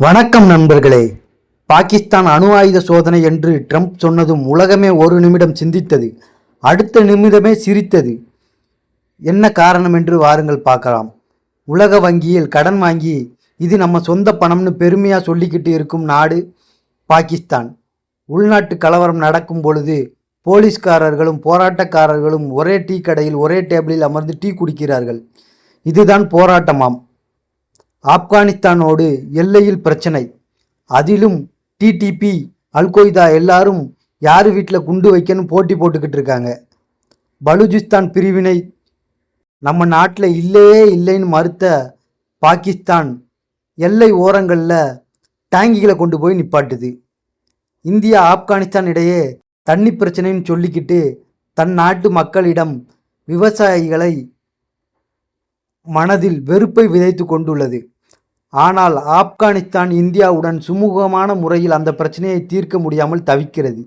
வணக்கம் நண்பர்களே. பாகிஸ்தான் அணு ஆயுத சோதனை என்று ட்ரம்ப் சொன்னதும் உலகமே ஒரு நிமிடம் சிந்தித்தது அடுத்த நிமிடமே சிரித்தது. என்ன காரணம் என்று வாருங்கள் பார்க்கலாம். உலக வங்கியில் கடன் வாங்கி இது நம்ம சொந்த பணம்னு பெருமையாக சொல்லிக்கிட்டு இருக்கும் நாடு பாகிஸ்தான். உள்நாட்டு கலவரம் நடக்கும் பொழுது போலீஸ்காரர்களும் போராட்டக்காரர்களும் ஒரே டீ கடையில் ஒரே டேபிளில் அமர்ந்து டீ குடிக்கிறார்கள். இதுதான் போராட்டமாம். ஆப்கானிஸ்தானோடு எல்லையில் பிரச்சனை. அதிலும் டிடிபி அல்கொய்தா எல்லாரும் யார் வீட்டில் குண்டு வைக்கணும் போட்டி போட்டுக்கிட்டு இருக்காங்க. பலூச்சிஸ்தான் பிரிவினை நம்ம நாட்டில் இல்லையே இல்லைன்னு மறுத்த பாகிஸ்தான் எல்லை ஓரங்களில் டேங்கிகளை கொண்டு போய் நிப்பாட்டுது. இந்தியா ஆப்கானிஸ்தான் இடையே தண்ணி பிரச்சனைன்னு சொல்லிக்கிட்டு தன் நாட்டு மக்களிடம் விவசாயிகளை மனதில் வெறுப்பை விதைத்து கொண்டுள்ளது. ஆனால் ஆப்கானிஸ்தான் இந்தியாவுடன் சுமூகமான முறையில் அந்த பிரச்சனையை தீர்க்க முடியாமல் தவிக்கிறது.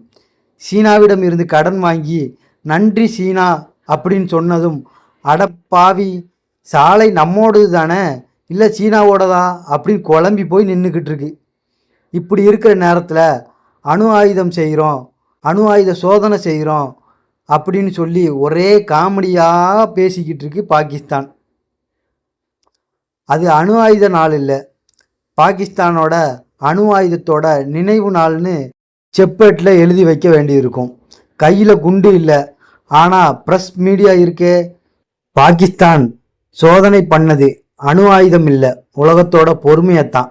சீனாவிடம் இருந்து கடன் வாங்கி நன்றி சீனா அப்படின்னு சொன்னதும் அடப்பாவி சாலை நம்மோடது தானே இல்லை சீனாவோடதா? அப்படின்னு குழம்பி போய் நின்றுக்கிட்டு இருக்கு. இப்படி இருக்கிற நேரத்தில் அணு ஆயுதம் செய்கிறோம் அணு ஆயுத சோதனை செய்கிறோம் அப்படின்னு சொல்லி ஒரே காமெடியாக பேசிக்கிட்டு இருக்கு பாகிஸ்தான். அது அணு ஆயுத நாள் இல்லை. பாகிஸ்தானோட அணு ஆயுதத்தோட நினைவு நாள்னு செப்பேட்டில் எழுதி வைக்க வேண்டியிருக்கும். கையில் குண்டு இல்லை. ஆனால் ப்ரெஸ் மீடியா இருக்கே. பாகிஸ்தான் சோதனை பண்ணது. அணு ஆயுதம் இல்லை. உலகத்தோட பொறுமையைத்தான்.